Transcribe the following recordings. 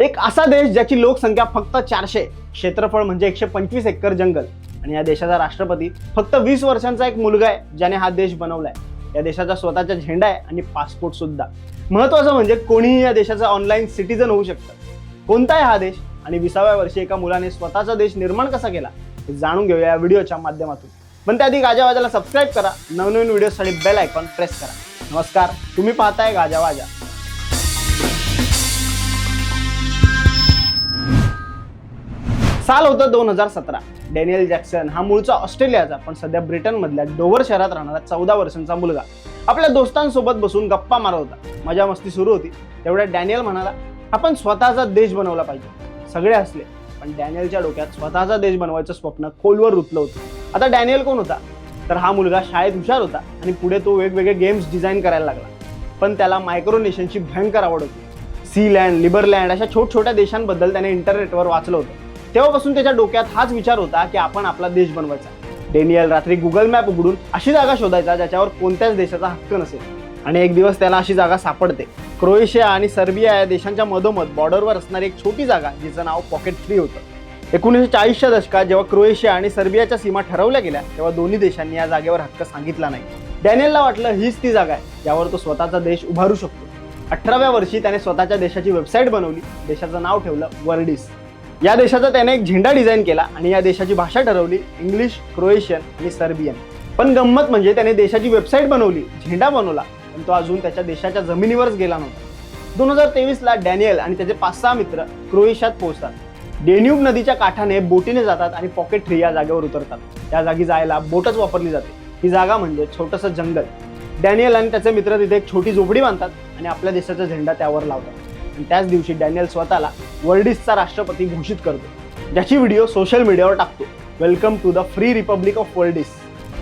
एक असा देश ज्याची लोकसंख्या फक्त चारशे क्षेत्रफळ म्हणजे एकशे पंचवीस एकर जंगल. आणि या देशाचा राष्ट्रपती फक्त वीस वर्षांचा एक मुलगा आहे ज्याने हा देश बनवलाय. या देशाचा स्वतःचा झेंडा आहे आणि पासपोर्ट सुद्धा. महत्वाचं म्हणजे कोणीही या देशाचा ऑनलाईन सिटीजन होऊ शकतं. कोणता आहे हा देश आणि विसाव्या वर्षी एका मुलाने स्वतःचा देश निर्माण कसा केला हे जाणून घेऊया या व्हिडिओच्या माध्यमातून. पण त्याआधी गाजावाजाला सबस्क्राईब करा. नवनवीन व्हिडिओसाठी बेल आयकॉन प्रेस करा. नमस्कार तुम्ही पाहताय गाजावाजा साल होतं दोन हजार सतरा. डॅनियल जॅक्सन हा मूळचा ऑस्ट्रेलियाचा पण सध्या ब्रिटनमधल्या डोवर शहरात राहणारा चौदा वर्षांचा मुलगा. आपल्या दोस्तांसोबत बसून गप्पा मारत होता. मजा मस्ती सुरू होती. तेवढ्या डॅनियल म्हणाला आपण स्वतःचा देश बनवला पाहिजे. सगळे असले पण डॅनियलच्या डोक्यात स्वतःचा देश बनवायचं स्वप्न खोलवर रुतलं होतं. आता डॅनियल कोण होता? तर हा मुलगा शाळेत हुशार होता आणि पुढे तो वेगवेगळे गेम्स डिझाईन करायला लागला. पण त्याला मायक्रोनेशनची भयंकर आवड होती. सीलँड लिबरलँड अशा छोट छोट्या देशांबद्दल त्याने इंटरनेटवर वाचलं होतं. तेव्हापासून त्याच्या डोक्यात हाच विचार होता की आपण आपला देश बनवायचा. डेनियल रात्री गुगल मॅप उघडून अशी जागा शोधायचा ज्याच्यावर कोणत्याच देशाचा हक्क नसेल. आणि एक दिवस त्याला अशी जागा सापडते. क्रोएशिया आणि सर्बिया या देशांच्या मधोमध बॉर्डरवर असणारी एक छोटी जागा जिचं नाव पॉकेट थ्री होतं. एकोणीसशे चाळीसच्या दशकात जेव्हा क्रोएशिया आणि सर्बियाच्या सीमा ठरवल्या गेल्या तेव्हा दोन्ही देशांनी या जागेवर हक्क सांगितला नाही. डॅनियलला वाटलं हीच ती जागा आहे ज्यावर तो स्वतःचा देश उभारू शकतो. अठराव्या वर्षी त्याने स्वतःच्या देशाची वेबसाईट बनवली. देशाचं नाव ठेवलं वर्डिस. या देशाचा त्याने एक झेंडा डिझाईन केला आणि या देशाची भाषा ठरवली इंग्लिश क्रोएशियन आणि सर्बियन. पण गंमत म्हणजे त्याने देशाची वेबसाईट बनवली झेंडा बनवला पण तो अजून त्याच्या देशाच्या जमिनीवरच गेला नव्हता. दोन हजार तेवीसला डॅनियल आणि त्याचे पाच सहा मित्र क्रोएशियात पोहोचतात. डेन्यूब नदीच्या काठाने बोटीने जातात आणि पॉकेट थ्री या जागेवर उतरतात. त्या जागी जायला बोटच वापरली जाते. ही जागा म्हणजे छोटंसं जंगल. डॅनियल आणि त्याचे मित्र तिथे एक छोटी झोपडी बांधतात आणि आपल्या देशाचा झेंडा त्यावर लावतात. आणि त्याच दिवशी डॅनियल स्वतःला वर्ल्डिसचा राष्ट्रपती घोषित करतो ज्याची व्हिडिओ सोशल मीडियावर टाकतो. Welcome to the free republic of world is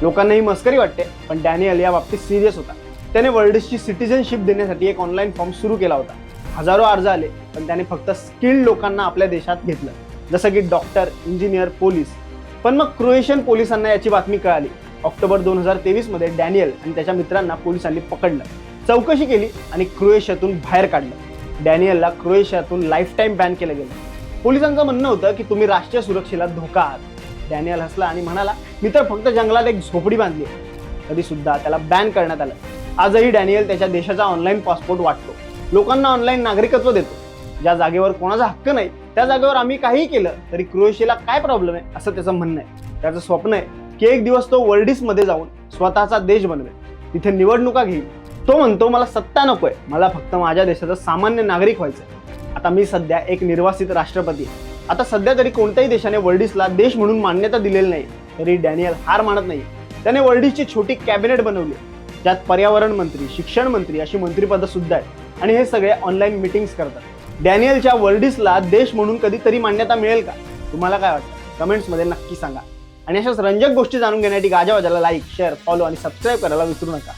लोकांना ही मस्करी वाटते पण डॅनियल या बाबतीत सिरियस होता. त्याने वर्ल्डिसची सिटिझनशिप देण्यासाठी एक ऑनलाईन फॉर्म सुरू केला होता. हजारो अर्ज आले पण त्याने फक्त स्किल्ड लोकांना आपल्या देशात घेतलं. जसं की डॉक्टर इंजिनियर पोलीस. पण मग क्रोएशियन पोलिसांना याची बातमी कळाली. ऑक्टोबर दोन हजार तेवीसमध्ये डॅनियल आणि त्याच्या मित्रांना पोलिसांनी पकडलं. चौकशी केली आणि क्रोएशियातून बाहेर काढलं. डॅनियलला क्रोएशियातून लाईफ टाईम बॅन केलं गेलं. पोलिसांचं म्हणणं होतं की तुम्ही राष्ट्रीय सुरक्षेला धोका आहात. डॅनियल हसला आणि म्हणाला मी तर फक्त जंगलात एक झोपडी बांधली तरी सुद्धा त्याला बॅन करण्यात आलं. आजही डॅनियल त्याच्या देशाचा ऑनलाईन पासपोर्ट वाटतो. लोकांना ऑनलाईन नागरिकत्व देतो. ज्या जागेवर कोणाचा हक्क नाही त्या जागेवर आम्ही काहीही केलं तरी क्रोएशियाला काय प्रॉब्लेम आहे असं त्याचं म्हणणं आहे. त्याचं स्वप्न आहे की एक दिवस तो वर्ल्डिसमध्ये जाऊन स्वतःचा देश बनवेल. तिथे निवडणुका घेईल. तो म्हणतो मला सत्ता नकोय. मला फक्त माझ्या देशाचा सामान्य नागरिक व्हायचं आता मी सध्या एक निर्वासित राष्ट्रपती आहे. आता सध्या तरी कोणत्याही देशाने वर्ल्डिसला देश म्हणून मान्यता दिलेली नाही तरी डॅनियल हार मानत नाही त्याने वर्ल्डिसची छोटी कॅबिनेट बनवली ज्यात पर्यावरण मंत्री शिक्षण मंत्री अशी मंत्रिपदं सुद्धा आहेत आणि हे सगळे ऑनलाईन मिटिंग्स करतात. डॅनियलच्या वर्ल्डिसला देश म्हणून कधीतरी मान्यता मिळेल का? तुम्हाला काय वाटतं? कमेंट्समध्ये नक्की सांगा. आणि अशाच रंजक गोष्टी जाणून घेण्यासाठी गाजावाजाला लाईक शेअर फॉलो आणि सबस्क्राईब करायला विसरू नका.